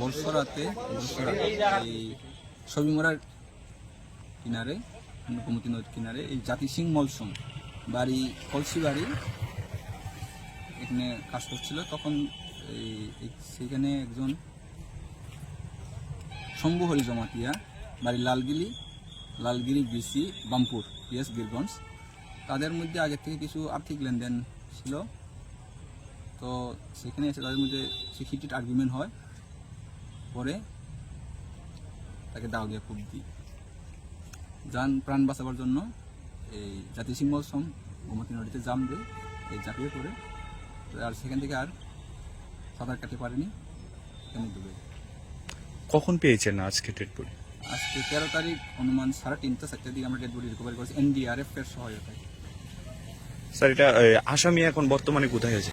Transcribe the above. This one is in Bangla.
বর্ষরাতে এই কিনারে গোমতী নদীর কিনারে এই জাতি সিং মলসুম। বাড়ি, কলসি বাড়ি এখানে কাজ করছিল। তখন এই সেখানে একজন শম্ভু হরি জমাতিয়া, বাড়ি লালগিলি, লালগিরি বিসি, বামপুর পিএস বীরগঞ্জ। তাদের মধ্যে আগে থেকে কিছু আর্থিক লেনদেন ছিল। তো সেখানে এসে তাদের মধ্যে সে হিটেড আর্গুমেন্ট হয়। পরে তাকে দাও দিয়ে খুব দিই। যান প্রাণ বাঁচাবার জন্য এই জাতীয় সিংহ সম গোমতী নদীতে জাম দিয়ে এই ঝাঁপিয়ে পড়ে আর সেখান থেকে আর সাঁতার কাটতে পারেনি সেখানে ডুবে কখন পেয়েছেন আজকে ডেড বডি আজকে তেরো তারিখ অনুমান সাড়ে তিনটা চারটার দিকে আমরা ডেড বডি রিকভারি করেছি এনডিআরএফ এর সহায়তায়। স্যার এটা আসামি এখন বর্তমানে কোথায় আছে?